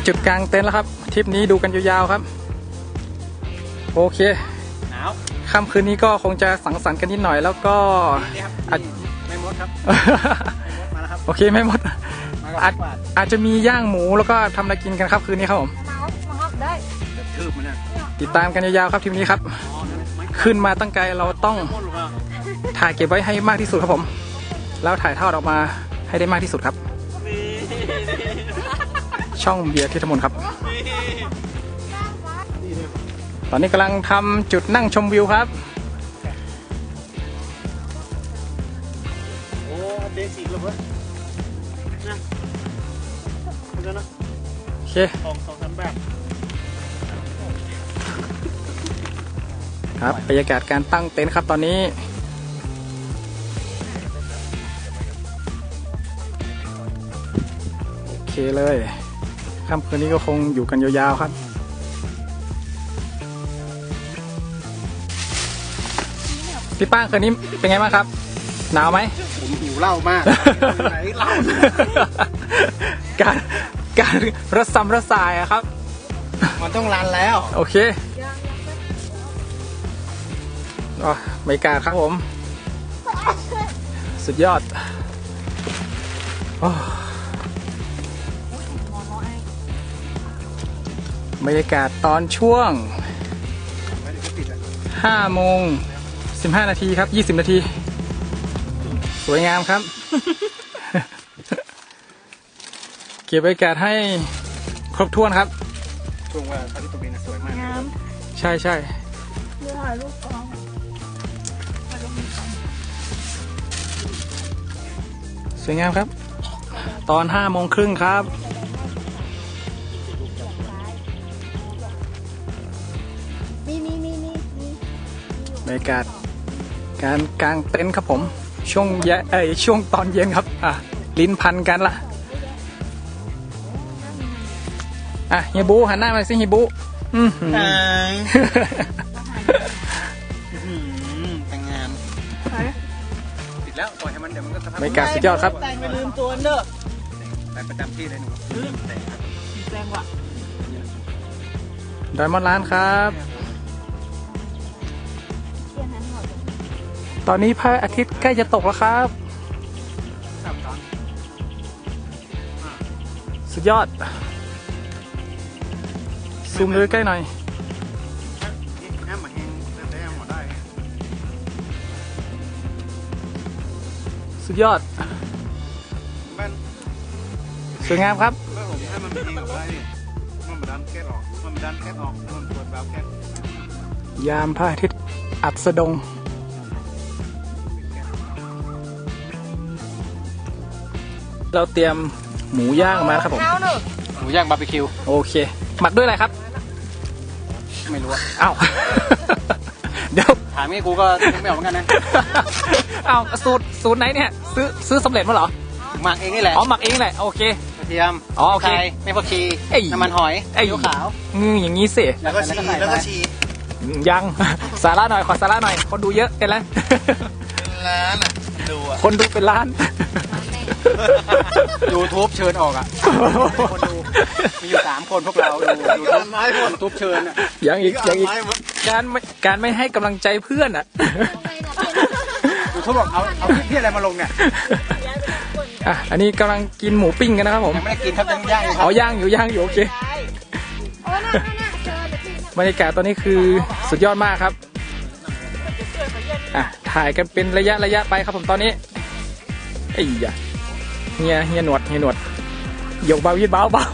ถึงจุดกลางเต็นท์แล้วครับทริปนี้ดูกันยาวๆครับ โอเคหนาวค่ำคืนนี้ก็คงจะสังสรรค์กันนิดหน่อยแล้วก็นี่ครับอะไม่มดครับไม่มดมาแล้วครับ โอเคไม่หมดมากับอาจกวาดอาจจะมีย่างหมูแล้วก็ทำอะไรกินกันครับคืนนี้ครับผมมามาฮอกได้กระทืบมันเนี่ยติดตามกันยาวๆครับทริปนี้ครับอ๋อนั่นมันขึ้นมาตั้งไกลเราต้องมดหรือเปล่าถ่ายเก็บไว้ให้มากที่สุดครับผม แล้วถ่ายทอดออกมาให้ได้มากที่สุดครับนี่ ช่องเบียร์ที่ธมนครับนี่เนี่ยตอนนี้กำลังทำจุดนั่งชมวิวครับ โอ้เดซิกเลยเว้ยนะคุณนะโอเคสองสองสามแบบครับบรรยากาศการตั้งเต็นท์ครับตอนนี้โอเคเลย ค่ำคืนนี้ก็คงอยู่กันยาวๆครับพี่ป้างคืนนี้เป็นไงบ้างครับ หนาวไหมผมหิวเหล้ามากไหนเหล้าการการรสซัมรสสายอะครับ มันต้องรันแล้ว โอเคอ๋อบรรยากาศครับผม สุดยอด โอ้ บรรยากาศตอนช่วงไม่ได้ก็ติดอะ5โมง 15 นาทีครับ 20 นาที สวยงามครับ เก็บบรรยากาศให้ครบถ้วนครับ ช่วงว่าพระอาทิตย์ตกดินนะสวยมาก งามใช่ใช่เดี๋ยวถ่ายรูปกองสวยงามครับ ตอน5โมงครึ่งครับ ยากาศ การกางเต็นท์ครับผม ช่วงเยเอ้ยช่วงตอนเย็นครับ อะ ลิ้นพันกันละอะเฮียบูหันหน้ามาสิเฮียบูอือหือไอ้แต่งงานติดแล้วปล่อยให้มันเดี๋ยวมันก็สภาพบรรยากาศสุดยอดครับแต่งไปลืมตัวเด้อไปประจำที่เลยหนูแต่งครับแรงว่ะดอยมอนร้านครับ ตอนนี้พระอาทิตย์ใกล้จะตกแล้วครับ สุดยอด ซูมเลยใกล้หน่อย สุดยอด สวยงามครับยามพระอาทิตย์อัดสดง เราเตรียมหมูย่างมาแล้วครับผมเท้าหนึ่งหมูย่างบาร์บีคิวโอเค หมักด้วยอะไรครับ ไม่รู้อะอ้าว เดี๋ยวถามงี้กูก็นึกไม่ออกเหมือนกันนะอ้าวสูตรสูตรไหนเนี่ย ซื้อซื้อสำเร็จมาเหรอหมักเองนี่แหละอ๋อหมักเองแหละโอเคกระเทียมอ๋อโอเคไข่ไม่ผักชีเอ้ยน้ำมันหอยไอ้ซีอิ๊วขาวอืมอย่างนี้สิแล้วก็ชีแล้วก็ชียังสาระหน่อยขอสาระหน่อย คนดูเยอะเป็นไรร้านอะดูอะคนดูเป็นล้าน ยูทูบเชิญออกอะคนดูมีอยู่สามคนพวกเราดูยูทูบยูทูบเชิญอะยังอีกยังอีกการไม่การไม่ให้กำลังใจเพื่อนอะยูทูบบอกเอาเอาคลิปที่อะไรมาลงเนี่ยอะอันนี้กำลังกินหมูปิ้งกันนะครับผมยังไม่ได้กินครับยังย่างอยู่ครัเอาย่างอยู่ย่างอยู่โอเคโอ้น่าน่าน่าเชิญเดี๋ยวพี่บรรยากาศตอนนี้คือสุดยอดมากครับอะถ่ายกันเป็นระยะระยะไปครับผมตอนนี้ไอ้ยะ เฮียเฮียหนวดเฮียหนวดยกเบายืดเบาเบา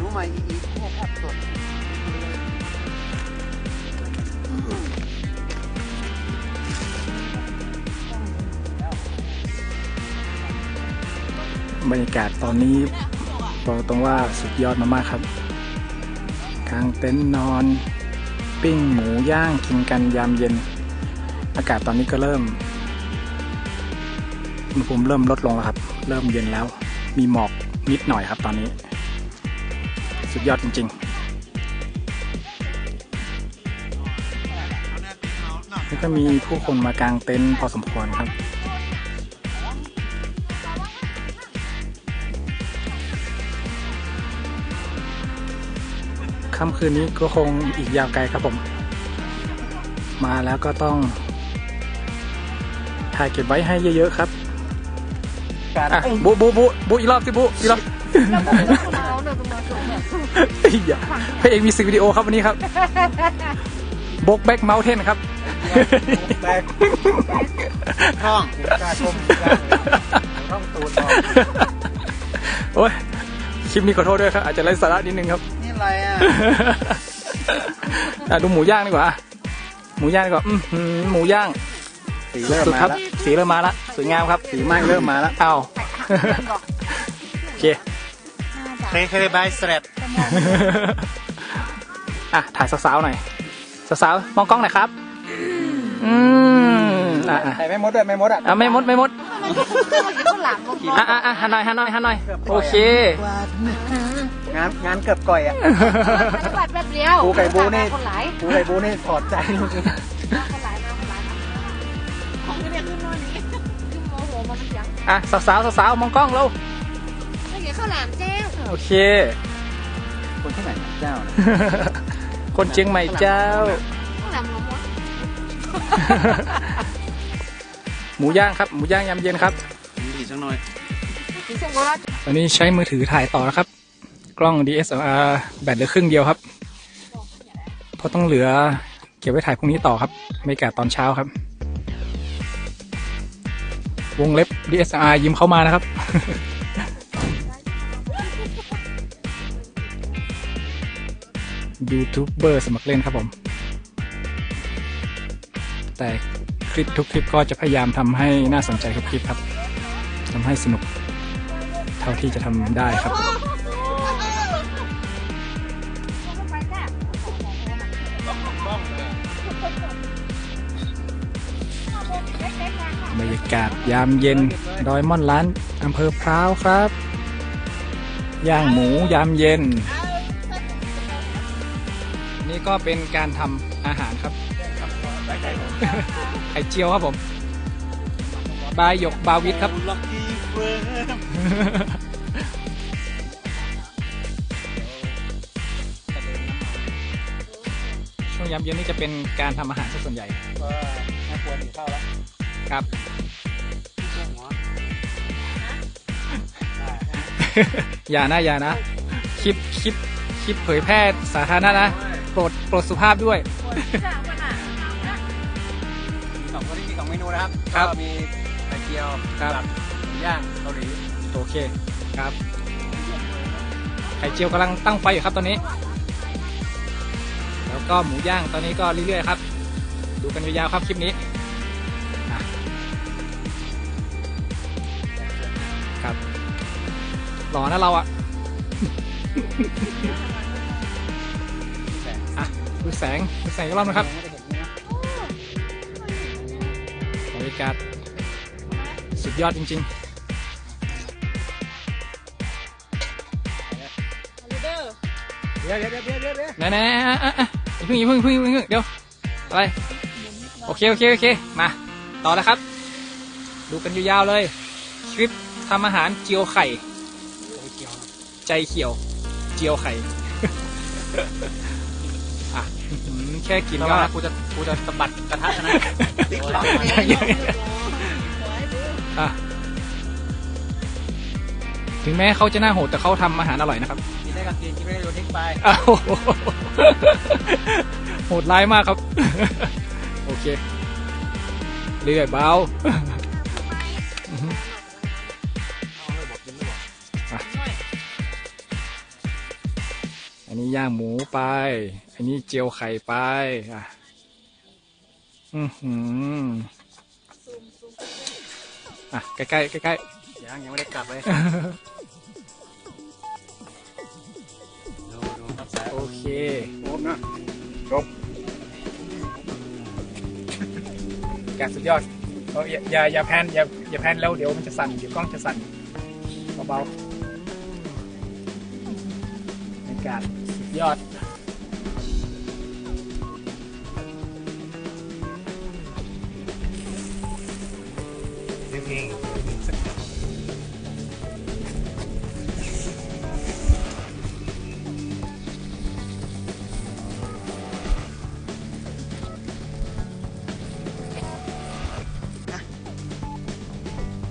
รู้ไหมอีอีพวกแอปสดบรรยากาศตอนนี้บอกตรงว่าสุดยอดมากๆครับกางเต็นท์นอน ปิ้งหมูย่างกินกันยามเย็น อากาศตอนนี้ก็เริ่ม อุณหภูมิเริ่มลดลงแล้วครับ เริ่มเย็นแล้ว มีหมอกนิดหน่อยครับตอนนี้ สุดยอดจริงๆแล้วก็มีผู้คนมากางเต็นท์พอสมควรครับค่ำคืนนี้ก็คงอีกยาวไกลครับผม มาแล้วก็ต้องถ่ายเก็บไว้ให้เยอะ ๆ ครับ การอะบุบุบุบุอีกรอบสิบุอีกรอบเราเนี่ยเป็นมาส่งแบบเฮ้ยอย่าพระเอกมีสิกวิดีโอครับวันนี้ครับบกแบ็กเมาเทนครับแบกท้องกล้าชมกล้าท้องตูดออกโอ้ยคลิปนี้ขอโทษด้วยครับอาจจะไร้สาระนิดนึงครับ นี่อะไรอะอะดูหมูย่างดีกว่า หมูย่างดีกว่าอือหือหมูย่าง สีเริ่มสุดมาครับ แล้วสีเริ่มมาละสวยงามครับสีไหม้เริ่มมาแล้วอ้าวโอเค เคยเคยบายสแลบอะถ่ายสาวๆหน่อยสาวๆมองกล้องหน่อยครับอืมอะอะใส่ไม่มดด้วยไม่มดอะอะไม่มดไม่มดมันอยู่ข้างหลังมันอะอะอะหันหน่อยหันหน่อยหันหน่อยโอเค งานงานเกือบก่อยอะจังหวัดแบบเดียวปูไก่บูนี่คนหลายกูไอ้บูนี่ถอดใจจริงคนหลา มาเป็นยังอะ สาวๆสาวๆมองกล้องเราไม่เห็นข้าวหลามแจ้งโอเคๆคนที่ไหนเจ้าน่ะคนเชียงใหม่เจ้า ข้าวหลามหลวงพ่อหมูย่างครับ หมูย่างยำเย็นครับ ดีจังหน่อยถึงสมมติว่าตอนนี้ใช้มือถือถ่ายต่อแล้วครับ กล้อง DSLR แบตเหลือครึ่งเดียวครับ เพราะต้องเหลือเก็บไว้ถ่ายพรุ่งนี้ต่อครับไม่กาตอนเช้าครับ วงเล็บ DSR ยิ้มเข้ามานะครับ ยูทูบเบอร์สมัครเล่นครับผม แต่คลิปทุกคลิปก็จะพยายามทำให้น่าสนใจทุกคลิปครับทำให้สนุกเท่าที่จะทำได้ครับากาศยามเย็นดอยม่อนล้านอำเภอพร้าวครับ ย่างหมูยามเย็น นี่ก็เป็นการทำอาหารครับไข่เจียวครับผม บายหยกบาวิทครับล็อกกี้เฟิร์มช่วงยามเย็นนี่จะเป็นการทำอาหารซะส่วนใหญ่ก็น่ากลัวหนีเข้าแล้วครับ อย่านะอย่านะ คลิปคลิปคลิปเผยแพร่สาธารณะนะโปรดโปรดสุภาพด้วย สองคนที่มีสองเมนูนะครับครับก็มีไข่เจียวครับ กัหมูย่างเกาหลีโอเคครับ ไข่เจียวกำลังตั้งไฟอยู่ครับตอนนี้ แล้วก็หมูย่างตอนนี้ก็เรื่อยๆครับ ดูกันยาวๆครับคลิปนี้ ล่อนะเราอะอะดูแสงดูแสงอีกรอบนะครับไม่ได้เห็นนะบรรยากาศสุดยอดจริงเดี๋ยวเดี๋ยวเดี๋ยวเดี๋ยวเดี๋ยวๆไหนๆๆอะอะอย่าเพิ่งอย่าเพิ่งอย่าเพิ่งอย่าเพิ่งเดี๋ยวอะไรโอเคโอเคโอเคมาต่อแล้วครับ ดูกันยาวๆเลย คลิปทำอาหารเจียวไข่ ใจเขียว เจียวไข่อะอื้อหือแค่กินแต่ก็ว่ากูจะกูจะสะบัดกระทะนะติ๊กต๊อกอะถึงแม้เขาจะหน้าโหดแต่เขาทำอาหารอร่อยนะครับกินได้ก็กินกินไม่ได้โยนทิ้งไปอ้าวโหดร้ายมากครับ โอเค เรื่อยเบา นนี้ย่างหมูไป อันนี้เจียวไข่ไป อะ อือหืออะ ใกล้ๆใกล้ยังยังไม่ได้กลับเลย ดูดูครับสายๆโอเค โอ้นะการสุดยอดเอาอย่าอย่าอย่าแพนอย่าอย่าแพนแล้วเดี๋ยวมันจะสั่นเดี๋ยวกล้องจะสั่นเบาๆบรรยากาศ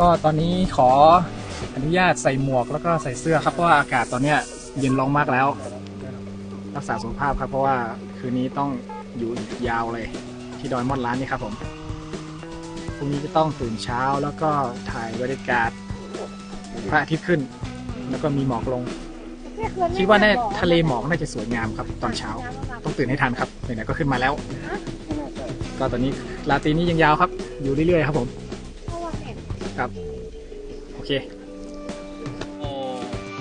ก็ตอนนี้ขออนุญาตใส่หมวกแล้วก็ใส่เสื้อครับเพราะว่าอากาศตอนเนี้ยเย็นลงมากแล้ว รักษาสุขภาพครับ เพราะว่าคืนนี้ต้องอยู่อีกยาวเลย ที่ดอยมอนล้านนี่ครับผมพรุ่งนี้จะต้องตื่นเช้าแล้วก็ถ่ายบรรยากาศพระอาทิตย์ขึ้น แล้วก็มีหมอกลง คิดว่าแน่ทะเลหมอกน่าจะสวยงามครับ ตอนเช้า ต้องตื่นให้ทันครับไหนๆก็ขึ้นมาแล้ว ก็ตอนนี้ราตรีนี้ยังยาวครับ อยู่เรื่อยๆครับผม ครับ โอเค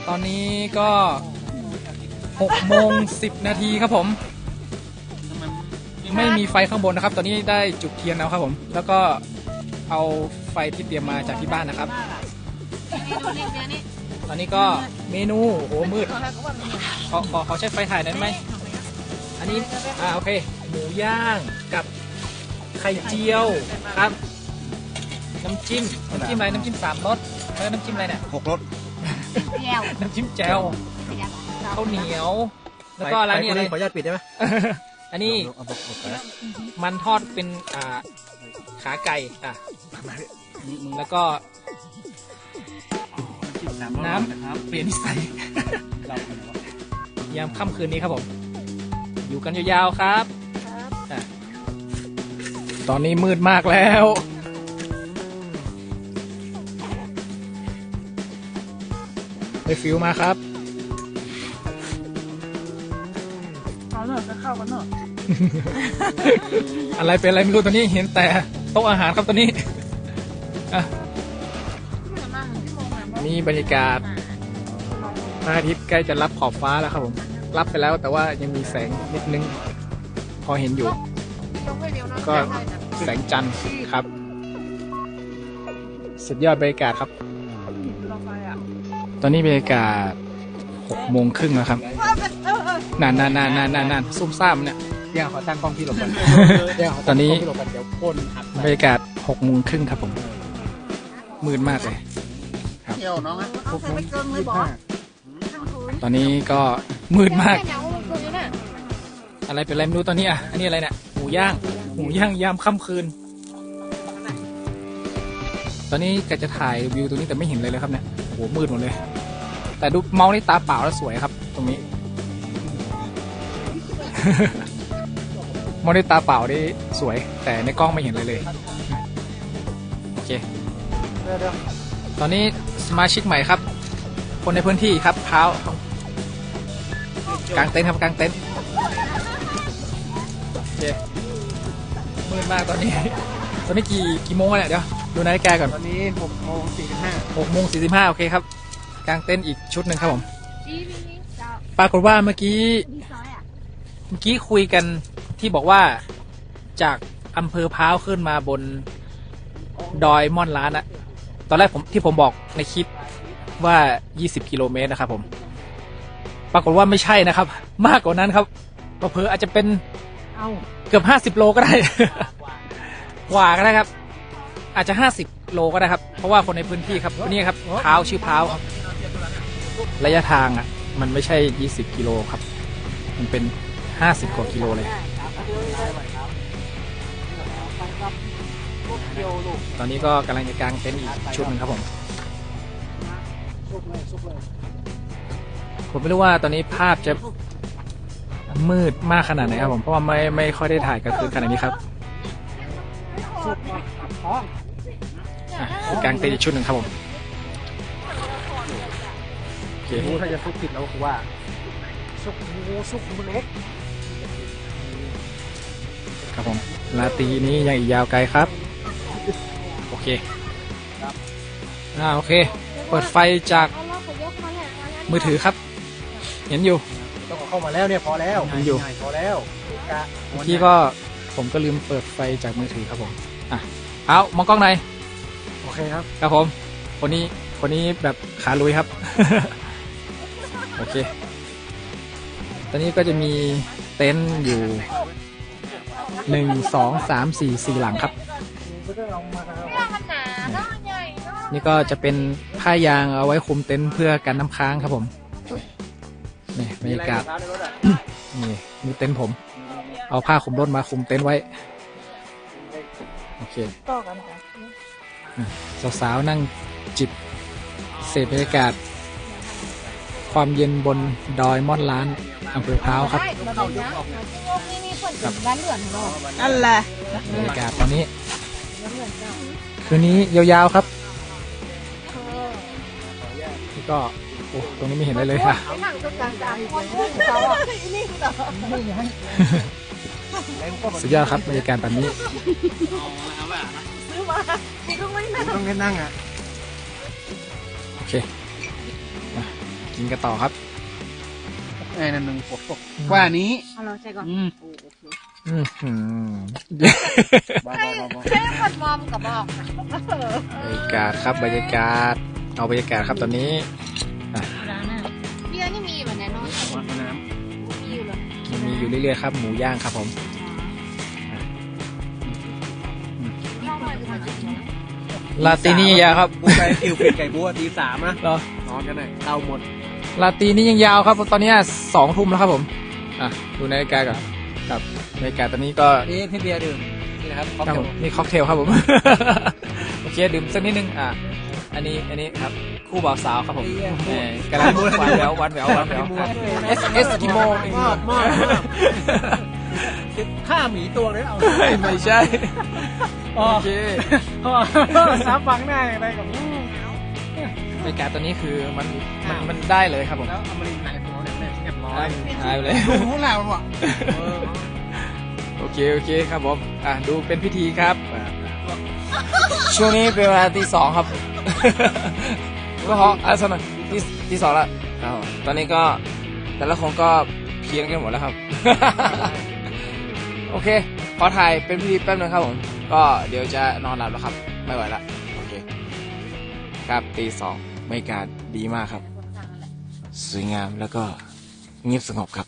ตอนนี้ก็6โมง10 นาทีครับผม ไม่มีไฟข้างบนนะครับ ตอนนี้ได้จุดเทียนแล้วครับผม แล้วก็เอาไฟที่เตรียมมาจากที่บ้านนะครับ ตอนนี้ก็เมนูโอ้โหมืดขอขอขอใช้ไฟถ่ายได้ไหม อันนี้ อ่าโอเค หมูย่างกับไข่เจียวครับน้ำจิ้มน้ำจิ้มอะไรน้ำจิ้มสามรสแล้วน้ำจิ้มอะไรเนี่ยหกรถแก้วน้ำจิ้มแจ่วข้าวเหนียว แล้วก็อะไรเนี่ยอะไรขออนุญาตปิดได้ไหมอันนี้เอาบอกบอกไปมันทอดเป็นอ่าขาไก่อะแล้วก็น้ำเปลี่ยนนิสัยยามค่ำคืนนี้ครับผม อยู่กันยาวๆครับอะตอนนี้มืดมากแล้ว ไปฟิวมาครับเอาเนอะจะเข้ากันเนอะอะไรเป็นอะไรไม่รู้ตอนนี้เห็นแต่โต๊ะอาหารครับตอนนี้อะมันมาหนึ่งชั่วโมงแล้วนี่บรรยากาศพระอาทิตย์ใกล้จะรับขอบฟ้าแล้วครับผมรับไปแล้วแต่ว่ายังมีแสงนิดนึง พอเห็นอยู่ ก็แสงจันทร์ครับ สุดยอดบรรยากาศครับ ตอนนี้บรรยากาศหกโมงครึ่งแล้วครับนานนานนานนานนานนานซุ่มซ่ามเนี่ยเดี๋ยวขอตั้งกล้องที่หลบก่อนเดี๋ยวขตอนนี้ตั้งกล้งที่หลบก่อนเดี๋ยวพ่นหักบรรยากาศหกโมงครึ่งครับผมมืดมากเลยเที่ยวน้องอะเอาใส่ไปเกินเลยบอสทั้งคืนตอนนี้ก็มืดมากแค่เหนียวมันคืนนี่น่ะอะไรเป็นอะไรไม่รู้ตอนนี้อะอันนี้อะไรเนี่ยหมูย่างหมูย่างยามค่ำคืน ตอนนี้กะจะถ่ายวิวตรงนี้แต่ไม่เห็นเลยเลยครับเนี่ยโอ้โห มืดหมดเลย แต่ดูเมาส์นี่ตาเปล่าแล้วสวยครับ ตรงนี้มองด้วยตาเปล่าได้สวย แต่ในกล้องไม่เห็นเลยเลยโอเคตอนนี้สมาชิกใหม่ครับ คนในพื้นที่ครับเท้ากางเต็นท์ครับกางเต็นท์โอเคมืดมากตอนนี้ ตอนนี้กี่กี่โมงแล้วเนี่ยเดี๋ยว ดูนาฬิกาก่อนตอนนี้หกโมงสี่สิบห้าหกโมงสี่สิบห้าโอเคครับกางเต็นท์อีกชุดหนึ่งครับผมดีดีดีเจ้าปรากฏว่าเมื่อกี้ดีซอยอะเมื่อกี้คุยกันที่บอกว่าจากอำเภอพร้าวขึ้นมาบนดอยม่อนล้านอะตอนแรกผมที่ผมบอกในคลิปว่า 20 กิโลเมตรนะครับผม ปรากฏว่าไม่ใช่นะครับ มากกว่านั้นครับเผลอๆอาจจะเป็นเอ้าเกือบ 50 โลก็ได้ กว่าก็ได้ครับ อาจจะ 50 โลก็ได้ครับ เพราะว่าคนในพื้นที่ครับนี่ครับพร้าวชื่อพร้าวระยะทางอะ มันไม่ใช่ 20 กิโลครับ มันเป็น 50 กว่ากิโลเลย ตอนนี้ก็กำลังจะกางเต็นท์อีกชุดหนึ่งครับผมผมไม่รู้ว่าตอนนี้ภาพจะมืดมากขนาดไหนครับผมเพราะว่าไม่ไม่ค่อยได้ถ่ายกลางคืนขนาดนี้ครับอะอี กกางเต็นท์อีกชุดหนึ่งครับผมโอเครู้ถ้าจะซุกผิดแล้วคือว่าซุกหมูซุกหมูเล็กครับผมลาตรีนี้ยังอีกยาวไกลครับ โอเคอ่าโอเค เปิดไฟจากเอาล่ะขอยกมาแหละมาแล้วมือถือครับ เห็นอยู่ต้องเข้ามาแล้วเนี่ยพอแล้วยังอยู่พอแล้วกะเมื่อกี้ก็ผมก็ลืมเปิดไฟจากมือถือครับผมอะเอามองกล้องหน่อยโอ เคครับ ครับผม คนนี้ คนนี้แบบขาลุยครับ โอเค ตอนนี้ก็จะมีเต็นท์อยู่หนึ่งสองสามสี่สี่หลังครับ นี่ก็จะเป็นผ้ายางเอาไว้คลุมเต็นท์เพื่อกันน้ำค้างครับผม นี่บรรยากาศ นี่นี่เต็นท์ผม เอาผ้าคลุมรถมาคลุมเต็นท์ไว้ โอเคต่อกันค่ะ สาวๆนั่งจิบเสพบรรยากาศ ความเย็นบนดอยม่อนล้านอำเภอพร้าวครับเข้ายุคออกเนี่ยนี่นี่เปิดถึงร้านเหลือนเนาะนั่นแหละบรรยากาศตอนนี้ ร้านเหลือนเจ้าคืนนี้ยาวๆครับนี่ก็โอ้ตรงนี้ไม่เห็นอะไรเลยค่ะไปทางจุดกลางกลางคนพูดเขาอะนี่เหรอสุดยอดครับบรรยากาศแบบนี้ ซื้อมาที่ก็ไม่นั่งต้องแค่นั่งอะโอเคมากินกันต่อครับไอ้นั่นหนึ่งปกปกกว่านี้เอาเราใช่ก่อนอืมอือหือบ้าบ้าบ้าใช่คนมอมกับบอกบรรยากาศครับบรรยากาศเอาบรรยากาศครับตอนนี้เบียร์นี่มีแบบแน่นอนวันน้มีอยู่เลยมีอยู่เรื่อยๆครับ หมูย่างครับผม ลาตีนี่ยังยาวครับำกูไปติวเป็ดไก่บัวตีสามนะเหรอนอนกันหน่อยเตาหมดลาตีนี่ยังยาวครับ ตอนนี้สองทุ่มแล้วครับผม อะ ดูนาฬิกาก่อนครับนาฬิกาตอนนี้ก็ นี่พี่เบียร์ดื่มนี่นะครับครับผมนี่ค็อกเทลครับผม โอเคดื่มสักนิดนึงอะอันนี้อันนี้ครับคู่บ่าวสาวครับผมแหมกำลังหวานแหววหวานแหววหวานแหววเอสเอสกิโมมากมาก มากฆ่าหมีตัวเลยเอาไม่ใช่อ๋โออเคซับฟังได้อะไรกับบรรยากาศตอนนี้คือมันมันมันได้เลยครับผม แล้วอมรินทร์หายตัวเนี่ยเนี่ยเรียบร้อยหายไปเลยดูของเราอะโอเคโอเคครับผมอะดูเป็นพิธีครับ ช่วงนี้เป็นเวลาตีสองครับ ก็ฮออะสนอยตีตีสองละอ้าวตอนนี้ก็แต่ละคนก็เพลียงกันหมดแล้วครับ โอเค ขอถ่ายเป็นพิธีแป๊บนึงครับผม ก็เดี๋ยวจะนอนหลับแล้วครับ ไม่ไหวละโอเค ครับตีสองบรรยากาศดีมากครับ สวยงามแล้วก็เงียบสงบครับ